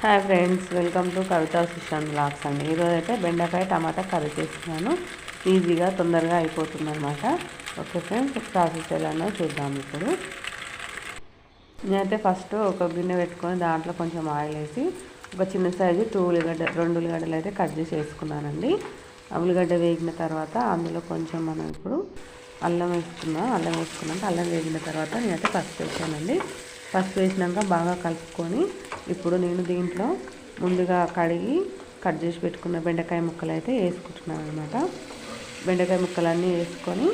Hi friends welcome to Kavitha system blogs అండి. ఈరోజు అయితే బెండకాయ టమాటా కర్రీ చేస్తున్నాను. ఈజీగా తొందరగా అయిపోతుంది అనమాట ఓకే ఫ్రెండ్స్ ప్రాసెస్ ఎలానో చూద్దాం ఇప్పుడు. నేనైతే ఫస్ట్ ఒక గిన్నె పెట్టుకొని దాంట్లో కొంచెం ఆయిల్ వేసి ఒక చిన్న సైజు టూ ఉల్లిగడ్డ రెండు ఉల్లిగడ్డలు అయితే కట్ చేసి వేసుకున్నానండి. ఉల్లిగడ్డ వేగిన తర్వాత అందులో కొంచెం మనం ఇప్పుడు అల్లం వేసుకున్నాం. అల్లం వేసుకున్నాక అల్లం వేగిన తర్వాత నేనైతే పసుపు వేసానండి. పసుపు వేసినాక బాగా కలుపుకొని ఇప్పుడు నేను దీంట్లో ముందుగా కడిగి కట్ చేసి పెట్టుకున్న బెండకాయ ముక్కలు అయితే వేసుకుంటున్నాను అనమాట బెండకాయ ముక్కలన్నీ వేసుకొని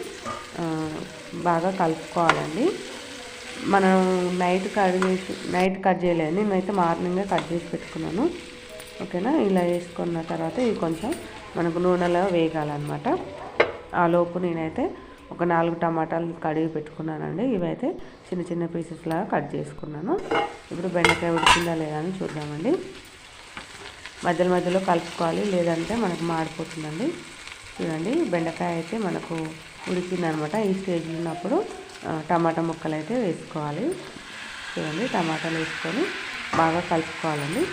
బాగా కలుపుకోవాలండి. మనం నైట్ కట్ చేసి నైట్ కట్ చేయలేదు నేనైతే మార్నింగే కట్ చేసి పెట్టుకున్నాను. ఓకేనా? ఇలా వేసుకున్న తర్వాత ఇది కొంచెం మనకు నూనెలో వేగాలన్నమాట. ఆ లోపు నేనైతే ఒక నాలుగు టమాటాలు కడిగి పెట్టుకున్నానండి. ఇవైతే చిన్న చిన్న పీసెస్ లాగా కట్ చేసుకున్నాను. ఇప్పుడు బెండకాయ ఉడికిందా లేదా అని చూద్దామండి. మధ్యలో మధ్యలో కలుపుకోవాలి. లేదంటే మనకు మాడిపోతుందండి. చూడండి బెండకాయ అయితే మనకు ఉడికిందనమాట. ఈ స్టేజ్ ఉన్నప్పుడు టమాటా ముక్కలు అయితే వేసుకోవాలి. చూడండి టమాటాలు వేసుకొని బాగా కలుపుకోవాలండి.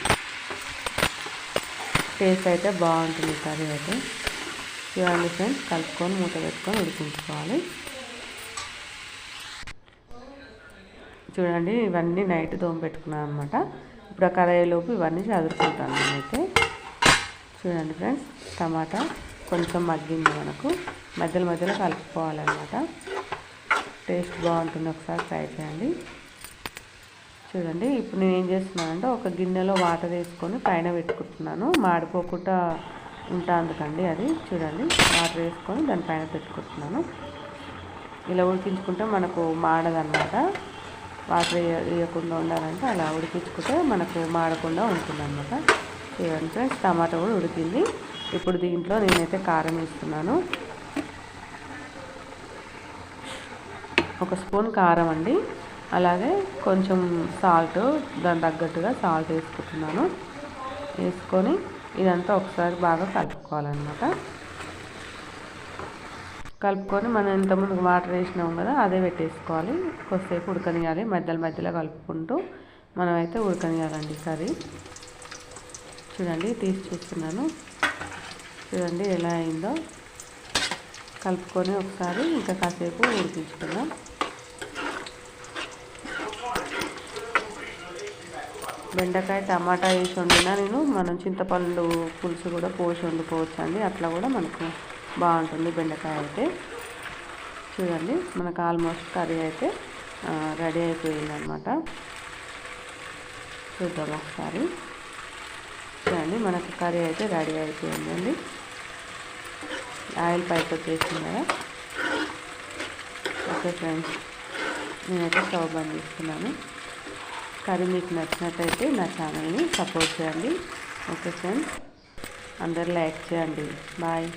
టేస్ట్ అయితే బాగుంటుంది కర్రీ అయితే. చూడండి ఫ్రెండ్స్ కలుపుకొని మూత పెట్టుకొని ఉడికించుకోవాలి. చూడండి ఇవన్నీ నైట్ దోమ పెట్టుకున్నాను అనమాట ఇప్పుడు ఆ కడాయిలోపు ఇవన్నీ చదువుకుంటాను నేనైతే. చూడండి ఫ్రెండ్స్ టమాటా కొంచెం మగ్గింది మనకు. మధ్యలో మధ్యలో కలుపుకోవాలన్నమాట. టేస్ట్ బాగుంటుంది ఒకసారి ట్రై చేయండి. చూడండి ఇప్పుడు నేను ఏం చేస్తున్నానంటే ఒక గిన్నెలో వాటర్ వేసుకొని పైన పెట్టుకుంటున్నాను. మాడిపోకుండా అందుకండి అది. చూడండి వాటర్ వేసుకొని దానిపైన పెట్టుకుంటున్నాను. ఇలా ఉడికించుకుంటే మనకు మాడదన్నమాట వాటర్ వేయకుండా ఉండాలంటే అలా ఉడికించుకుంటే మనకు మాడకుండా ఉంటుంది అనమాట చూడండి ఫ్రెండ్స్ టమాటా కూడా ఉడికింది. ఇప్పుడు దీంట్లో నేనైతే కారం వేస్తున్నాను. ఒక స్పూన్ కారం అండి. అలాగే కొంచెం సాల్ట్ దాని తగ్గట్టుగా సాల్ట్ వేసుకుంటున్నాను. వేసుకొని ఇదంతా ఒకసారి బాగా కలుపుకోవాలన్నమాట. కలుపుకొని మనం ఇంతకుముందు వాటర్ వేసినాం కదా అదే పెట్టేసుకోవాలి. కొద్దిసేపు ఉడకనియాలి మధ్యలో మధ్యలో కలుపుకుంటూ మనమైతే ఉడకనియాలండి కర్రీ. చూడండి తీసి చూస్తున్నాను. చూడండి ఎలా అయిందో. కలుపుకొని ఒకసారి ఇంకా కాసేపు ఉడికించుకుందాం. బెండకాయ టమాటా వేసి వండినా నేను. మనం చింతపండు పులుసు కూడా పోసి వండుకోవచ్చు అండి అట్లా కూడా మనకు బాగుంటుంది బెండకాయ అయితే. చూడండి మనకు ఆల్మోస్ట్ కర్రీ అయితే రెడీ అయిపోయింది అనమాట చూద్దాం ఒకసారి. చూడండి మనకు కర్రీ అయితే రెడీ అయిపోయిందండి. ఆయిల్ పైకి వచ్చేసింది కదా. ఓకే ఫ్రెండ్స్ నేనైతే స్టవ్ బంద్ చేస్తున్నాను. కర్రీ మీకు నచ్చినట్టయితే నా ఛానల్ని సపోర్ట్ చేయండి. ఓకే ఫ్రెండ్స్ అందరు లైక్ చేయండి. బాయ్.